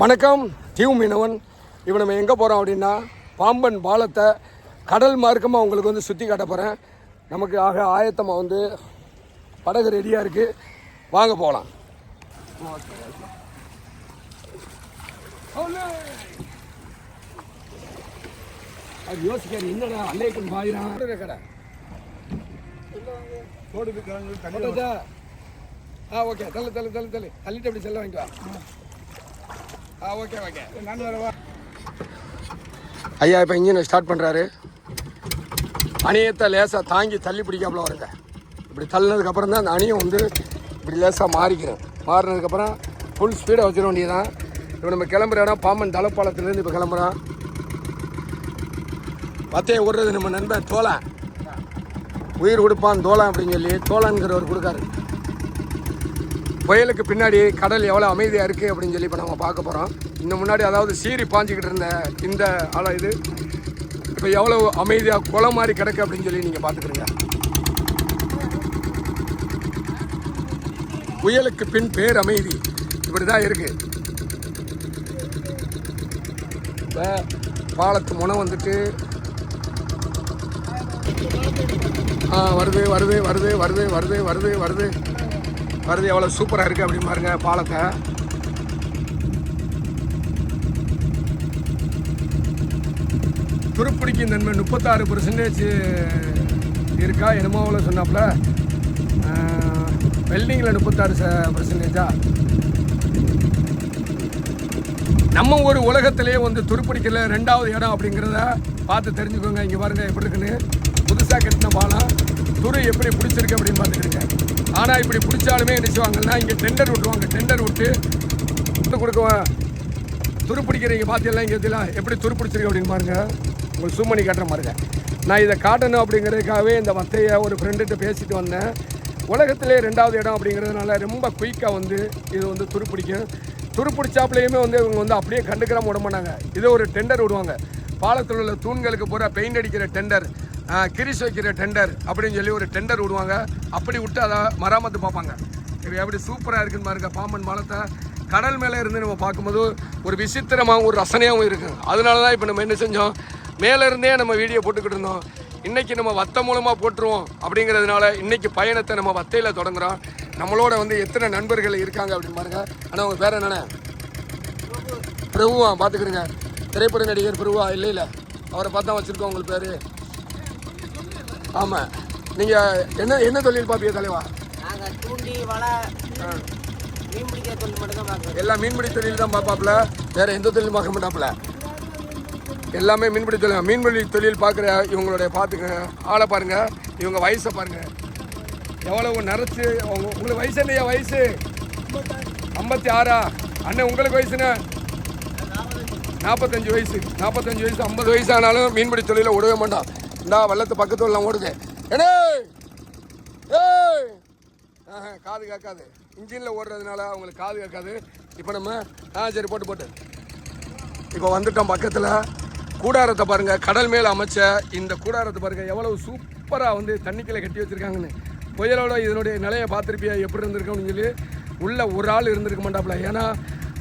வணக்கம். தீவு மீனவன். இப்போ நம்ம எங்கே போகிறோம் அப்படின்னா பாம்பன் பாலத்தை கடல் மார்க்கமாக உங்களுக்கு வந்து சுற்றி காட்ட போகிறேன் நமக்கு ஆக ஆயத்தமாக வந்து படகு ரெடியாக இருக்குது வாங்க போகலாம் அது யோசிக்காரு என்னடா அல்லேக்கன் பாயிரான் கடை தோடுது கிழங்கு தண்ணி போட்டாச்சா? ஆ ஓகே. தள்ளு தள்ளு தள்ளு தள்ளு. தள்ளிட்டு அப்படி செல்ல வாங்கிட்டு வா. ஆ ஓகே ஓகே. நான் வரவா ஐயா இப்போ இன்ஜினை ஸ்டார்ட் பண்ணுறாரு அணியத்தை லேசாக தாங்கி தள்ளி பிடிக்காமல் வருங்க. இப்படி தள்ளினதுக்கப்புறம் தான் அந்த அணியம் வந்து இப்படி லேசாக மாறிக்கிறோம் மாறினதுக்கப்புறம் ஃபுல் ஸ்பீடாக வச்சிட வேண்டியதான் இப்போ நம்ம கிளம்புற இடம் பாம்பன் தலப்பாளத்துலேருந்து இப்போ கிளம்புறோம். வத்தையை விடுறது நம்ம நண்பன் தோலன் உயிர் கொடுப்பான் தோலன் அப்படின்னு சொல்லி தோலன்கிறவர் கொடுக்காரு. புயலுக்கு பின்னாடி கடல் எவ்வளோ அமைதியாக இருக்குது அப்படின்னு சொல்லி இப்போ நம்ம பார்க்க போகிறோம் இந்த முன்னாடி அதாவது சீறி பாஞ்சிக்கிட்டு இருந்த இந்த அலை இது. இப்போ எவ்வளோ அமைதியாக குளம் மாதிரி கிடக்கு அப்படின்னு சொல்லி நீங்கள் பார்த்துக்கிறீங்க. புயலுக்கு பின் பேர் அமைதி இப்படி தான் இருக்குது இப்போ பாலத்து முனை வந்துட்டு. ஆ வருது வருது வருது வருது வருது வருது வருது. வருது எவ்வளோ சூப்பராக இருக்குது அப்படின்னு பாருங்க பாலத்தை. துருப்பிடிக்கும் நன்மை முப்பத்தாறு பர்சன்டேஜ் இருக்கா என்னமோ அவ்வளோ சொன்னாப்புல. வெல்டிங்கில் முப்பத்தாறு பர்சன்டேஜா நம்ம ஒரு உலகத்திலே வந்து துருப்பிடிக்கல ரெண்டாவது இடம் அப்படிங்கிறத பார்த்து தெரிஞ்சுக்கோங்க. இங்கே பாருங்கள் எப்படி இருக்குன்னு. புதுசாக கட்டின பாலம் துரு எப்படி பிடிச்சிருக்கு அப்படின்னு பார்த்துக்கிடுங்க ஆனால் இப்படி பிடிச்சாலுமே என்ன செய்வாங்கன்னா இங்கே டெண்டர் விட்டுருவாங்க டெண்டர் விட்டு விட்டு கொடுக்குவேன் துரு பிடிக்கிறீங்க பார்த்தீங்களா இங்கே இதெல்லாம் எப்படி துரு பிடிச்சிருக்கு அப்படின்னு பாருங்க. உங்களுக்கு zoom பண்ணி காட்டுற பாருங்க நான் இதை காட்டணும் அப்படிங்கிறதுக்காகவே இந்த வத்தையை ஒரு ஃப்ரெண்டுகிட்ட பேசிட்டு வந்தேன். உலகத்திலே ரெண்டாவது இடம் அப்படிங்கிறதுனால ரொம்ப குயிக்காக வந்து இது வந்து துரு பிடிக்கும். துரு பிடிச்சாப்புலையுமே வந்து இவங்க வந்து அப்படியே கண்டுக்கிறாம விட மாட்டாங்க. இது ஒரு டெண்டர் விடுவாங்க. பாலத்தில் உள்ள தூண்களுக்கு பூரா பெயிண்ட் அடிக்கிற டெண்டர் கிரிஸ் வைக்கிற டெண்டர் அப்படின்னு சொல்லி ஒரு டெண்டர் விடுவாங்க. அப்படி விட்டு அதை மராமத்து பார்ப்பாங்க. இது எப்படி சூப்பராக இருக்குன்னு பாருங்க பாம்பன் பாலத்தை கடல் மேலே இருந்து நம்ம பார்க்கும்போது ஒரு விசித்திரமாகவும் ஒரு ரசனையாகவும் இருக்கும் அதனால தான் இப்போ நம்ம என்ன செஞ்சோம்? மேலே இருந்தே நம்ம வீடியோ போட்டுக்கிட்டு இருந்தோம். இன்றைக்கி நம்ம வத்த மூலமாக போட்டுருவோம் அப்படிங்கிறதுனால இன்றைக்கி பயணத்தை நம்ம வத்தையில் தொடங்குகிறோம் நம்மளோட வந்து எத்தனை நண்பர்கள் இருக்காங்க அப்படின்னு பாருங்க. ஆனால் உங்கள் பேர் என்னென்ன பிரபுவா பார்த்துக்கிறேங்க திரைப்பட நடிகர் பிரபுவா இல்லை இல்லை. அவரை பார்த்தா வச்சுருக்கோம் உங்களுக்கு பேர். ஆமாம் நீங்கள் என்ன என்ன தொழில் பார்ப்பீங்க தலைவா? நாங்கள் தூண்டி வலை மீன் பிடிக்கிற தொழில் மட்டும் தான் பார்க்குறோம் எல்லாம் மீன்பிடி தொழில் தான் பார்ப்பாப்புல வேற எந்த தொழிலும் பார்க்க மாட்டாப்புல. எல்லாமே மீன்பிடி தொழில் மீன்பிடி தொழில் பார்க்குற இவங்களுடைய பார்த்துங்க ஆளை பாருங்க. இவங்க வயசை பாருங்க. எவ்வளவு நரைச்சு அவங்க உங்களுக்கு வயசு என்னையா வயசு? ஐம்பத்தி ஆறா அண்ணன் உங்களுக்கு வயசுண்ணே நாற்பத்தஞ்சு வயசு. நாற்பத்தஞ்சு வயசு ஐம்பது வயசு ஆனாலும் மீன்பிடி தொழிலை விடவே மாட்டான். இந்தா வெள்ளத்து பக்கத்து எல்லாம் ஓடுது ஏடே ஏய்! காது கேட்காது. இன்ஜினில் ஓடுறதுனால அவங்களுக்கு காது கேட்காது. இப்போ நம்ம ஆ சரி போட்டு போட்டு. இப்போ வந்துட்டோம் பக்கத்தில். கூடாரத்தை பாருங்க கடல் மேல் அமைச்ச இந்த கூடாரத்தை பாருங்க எவ்வளவு சூப்பராக வந்து தண்ணிக்குள்ள கட்டி வச்சிருக்காங்கன்னு. புயலோட இதனுடைய நிலையை பார்த்துருப்பியா? எப்படி இருந்திருக்கோம்னு சொல்லி உள்ளே ஒரு ஆள் இருந்திருக்க மாட்டாப்புல. ஏன்னா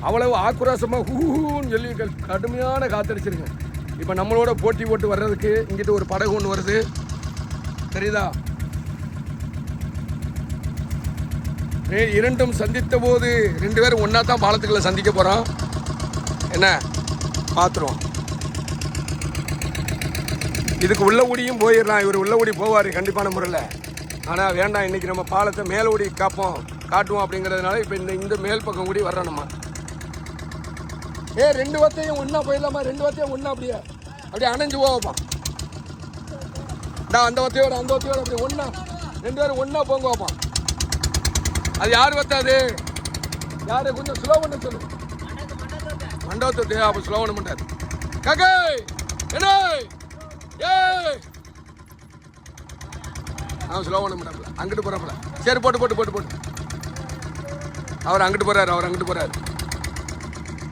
அவ்வளவு ஆக்ரோஷமாக ஹூன்னு சொல்லி கடுமையான காத்தடிச்சிருங்க. இப்போ நம்மளோட போட்டி போட்டு வர்றதுக்கு இங்கிட்டு ஒரு படகு ஒன்று வருது. தெரியுதா? இரண்டும் சந்தித்த போது ரெண்டு பேரும் ஒன்றா தான் பாலத்துக்குள்ளே சந்திக்க போகிறோம் என்ன? பார்த்துருவோம் இதுக்கு உள்ள ஊடியும் போயிடலாம். இவர் உள்ள ஊடி போவார் கண்டிப்பான முறையில். ஆனால் வேண்டாம். இன்றைக்கி நம்ம பாலத்தை மேல் ஊடி காப்போம். காட்டுவோம் அப்படிங்கிறதுனால இப்போ இந்த இந்த மேல் பக்கம் கூடி வர்றோம் நம்ம. ஏ ரெண்டு வத்தையும் ஒன்றா போயிடலாமா? ரெண்டு வத்தையும் ஒன்றா அப்படியே. அப்படியே அணைஞ்சு போவாப்பா நான் அந்த வத்தையோட அந்த வத்தையோட அப்படி ஒன்றா ரெண்டு பேரும் ஒன்றா போங்க அது யார் வத்தாது யாரு? கொஞ்சம் ஸ்லோ பண்ண சொல்லு மண்டபத்தை அப்போ ஸ்லோ பண்ண மாட்டார் ககை என்ன! ஏய்! அவன் ஸ்லோ பண்ண மாட்டாப்புல அங்கிட்டு போகிறாப்புல சரி போட்டு போட்டு போட்டு போட்டு. அவர் அங்கிட்டு போகிறாரு அவர் அங்கிட்டு போகிறாரு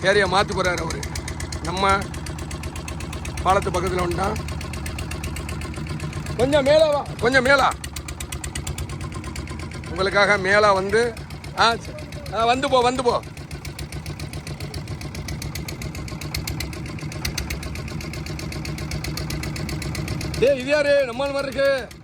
ஏரியா மாற்ற போகிறார் அவர். நம்ம பாலத்து பக்கத்தில் வந்துட்டான் கொஞ்சம் மேலே கொஞ்சம் மேலா. உங்களுக்காக மேலா வந்து ஆ வந்து போ வந்து போ. டேய் இது யாரு? நம்மால் மாதிரி இருக்கு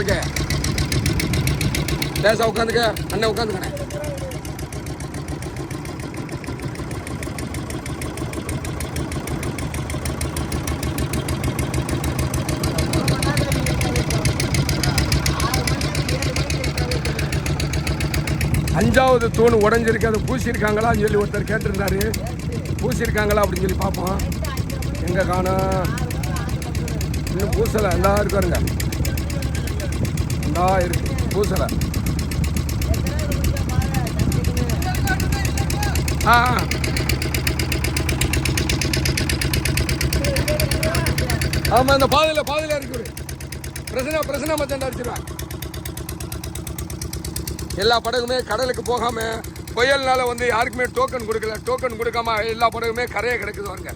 ஓகே. லேசா உட்காந்துக்க அண்ணன் உட்காந்துக்கண்ணே. அஞ்சாவது தூண் உடஞ்சிருக்கு அதை பூசியிருக்காங்களா சொல்லி ஒருத்தர் கேட்டிருந்தாரு. பூசியிருக்காங்களா அப்படின்னு சொல்லி பார்ப்போம். எங்கே காணும். இன்னும் பூசலை எல்லா இருக்காருங்க நல்லா இருக்கு. பூசலை ஆ ஆமாம் இந்த பாதையில் பாதையில் இருக்கு பிரச்சனை பிரச்சனை மச்சான் அடிச்சிருவேன் எல்லா படகுமே கடலுக்கு போகாமல் புயல்னால வந்து யாருக்குமே டோக்கன் கொடுக்கல. டோக்கன் கொடுக்காம எல்லா படகுமே கரையை கிடக்குது வாங்க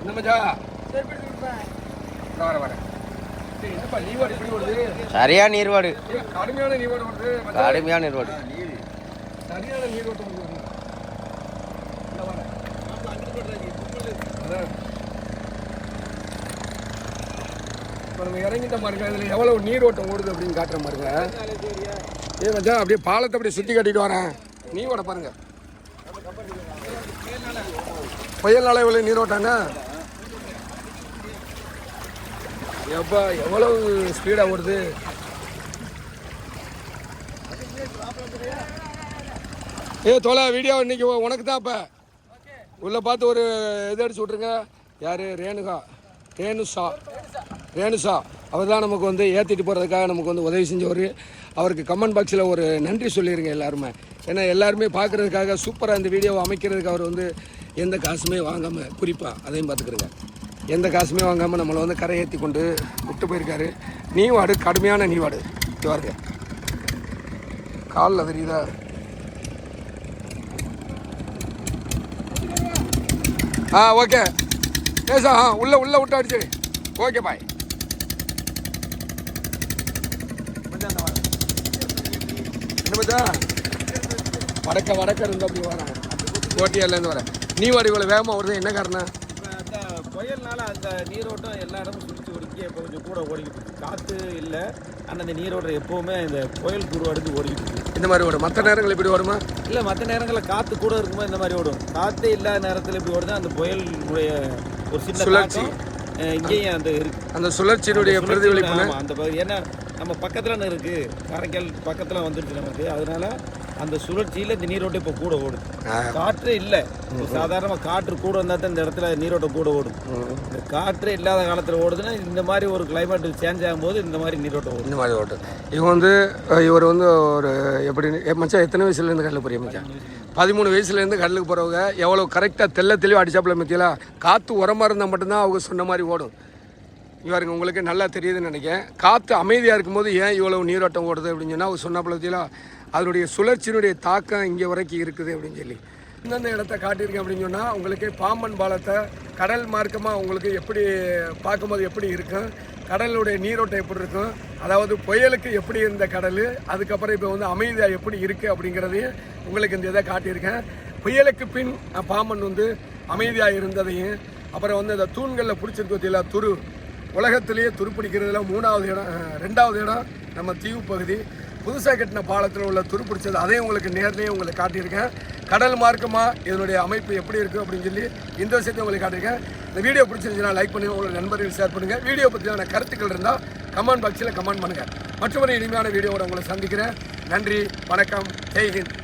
என்ன மச்சா நான் வரேன் வரேன் டேய், என்னப்பா நீவாடு இப்படி வருது சரியா நீர்வாடு. கடுமையான மச்சான். கடுமையான நீர்வாடு. சரியான. இப்ப நம்ம இறங்கிட்ட பாருங்க இதுல எவ்வளவு நீரோட்டம் ஓடுது அப்படின்னு காட்டுற பாருங்க. ஏ மச்சான் அப்படியே பாலத்தை அப்படியே சுத்தி கட்டிட்டு வரேன். நீரோட பாருங்க. புயல்னால இவ்வளவு நீரோட்டாங்க எப்பா எவ்வளவு ஸ்பீடா ஓடுது? ஏ தோலா வீடியோ இன்னைக்கு உனக்கு தான் இப்போ உள்ளே பார்த்து ஒரு இது அடிச்சு விட்ருங்க யார்? ரேணுகா. ரேணுஷா ரேணுஷா அவர் தான் நமக்கு வந்து ஏற்றிட்டு போகிறதுக்காக நமக்கு வந்து உதவி செஞ்சவர். அவருக்கு கமெண்ட் பாக்ஸில் ஒரு நன்றி சொல்லிடுங்க எல்லாருமே. ஏன்னா எல்லாருமே பார்க்குறதுக்காக சூப்பராக இந்த வீடியோவை அமைக்கிறதுக்கு அவர் வந்து எந்த காசுமே வாங்காமல் குறிப்பாக அதையும் பார்த்துக்கிறங்க எந்த காசுமே வாங்காமல் நம்மளை வந்து கரையேற்றி கொண்டு விட்டு போயிருக்காரு. நீவாடு கடுமையான நீவாடு வாடு. காலில் தெரியுதா ஆ ஓகே. பேசா ஆ உள்ள உள்ள விட்டு அடிச்சு ஓகே பாய் வடக்க வடக்க இருந்து அப்படி வரேன். கோட்டியாலேருந்து வரேன். நீ வாடி இவ்வளோ வேகமாக வருது. என்ன காரணம்? அந்த புயல்னால அந்த நீரோட்டம் எல்லா இடமும் சுற்றி ஒடுக்கி இப்போ கொஞ்சம் கூட ஓடிக்கிட்டு காற்று இல்லை. ஆனால் அந்த நீரோட்டம் எப்போவுமே இந்த புயல் குருவாடுக்கு ஓடிக்கிட்டு இருக்கு. இந்த மாதிரி ஓடும். மற்ற நேரங்கள் இப்படி ஓடுமா? இல்லை மற்ற நேரங்களில் காற்று கூட இருக்கும்போது இந்த மாதிரி ஓடும். காற்றே இல்லாத நேரத்தில் இப்படி ஓடுது அந்த புயலுடைய ஒரு சின்ன சுழற்சி. இங்கேயும் அந்த இருக்கு. அந்த சுழற்சியினுடைய பிரதிபலிப்புன்னு ஆமா, அந்த ஏன்னா நம்ம பக்கத்துல இருக்கு. காரைக்கால் பக்கத்துல வந்துருச்சு நமக்கு. அதனால அந்த சுழற்சியில் இந்த நீரோட்டம் இப்போ கூட ஓடுது. ஆ. காற்றே இல்லை. சாதாரணமாக காற்று கூட வந்தால் தான் இந்த இடத்துல நீரோட்டம் கூட ஓடும். இந்த காற்றே இல்லாத காலத்தில் ஓடுதுன்னா இந்த மாதிரி ஒரு கிளைமேட் சேஞ்ச் ஆகும்போது இந்த மாதிரி நீரோட்டம் ஓடும். இந்த மாதிரி ஓட்டு இவங்க வந்து இவர் வந்து ஒரு எப்படி எ, மச்சான் எத்தனை வயசுலேருந்து கடலுக்கு போறிய மச்சான்? பதிமூணு வயசுலேருந்து கடலுக்கு போகிறவங்க எவ்வளோ கரெக்டாக தெள்ள தெளிவாக அடிச்சாப்புல மத்தியில்? காற்று உரமாக இருந்தால் மட்டும்தான் அவங்க சொன்ன மாதிரி ஓடும். இவருங்க உங்களுக்கு நல்லா தெரியுதுன்னு நினைக்கிறேன். காற்று அமைதியாக இருக்கும்போது ஏன் இவ்வளவு நீரோட்டம் ஓடுது அப்படின்னு சொன்னால் அவங்க சொன்ன பழத்தில் அதனுடைய சுழற்சியினுடைய தாக்கம் இங்கே வரைக்கும் இருக்குது அப்படின்னு சொல்லி. இந்தந்த இடத்த காட்டியிருக்கேன் அப்படின்னு சொன்னால் உங்களுக்கு பாம்பன் பாலத்தை கடல் மார்க்கமாக உங்களுக்கு எப்படி பார்க்கும்போது எப்படி இருக்கும்? கடலுடைய நீரோட்டம் எப்படி இருக்கும்? அதாவது புயலுக்கு எப்படி இருந்த கடல்? அதுக்கப்புறம் இப்போ வந்து அமைதியாக எப்படி இருக்குது அப்படிங்கிறதையும் உங்களுக்கு இந்த இதை காட்டியிருக்கேன். புயலுக்கு பின் பாம்பன் வந்து அமைதியாக இருந்ததையும் அப்புறம் வந்து இந்த தூண்களில் பிடிச்சிருக்கு பார்த்தீங்களா துரு. உலகத்திலேயே துருப்பிடிக்கிறதுல மூணாவது இடம் ரெண்டாவது இடம் நம்ம தீவு பகுதி. புதுசாக கட்டின பாலத்தில் உள்ள துருப்பிடிச்சது அதையும் உங்களுக்கு நேர்லேயே உங்களுக்கு காட்டியிருக்கேன். கடல் மார்க்கமாக இதனுடைய அமைப்பு எப்படி இருக்குது அப்படின்னு சொல்லி இந்த விஷயத்தை உங்களுக்கு காட்டியிருக்கேன். இந்த வீடியோ பிடிச்சிருந்துச்சுன்னா லைக் பண்ணி உங்களோட நண்பர்கள் ஷேர் பண்ணுங்கள் வீடியோ பற்றியான கருத்துக்கள் இருந்தால் கமெண்ட் பாக்ஸில் கமெண்ட் பண்ணுங்கள் மற்றொரு இனிமையான வீடியோவோட உங்களை சந்திக்கிறேன். நன்றி வணக்கம் ஜெய்ஹிந்த்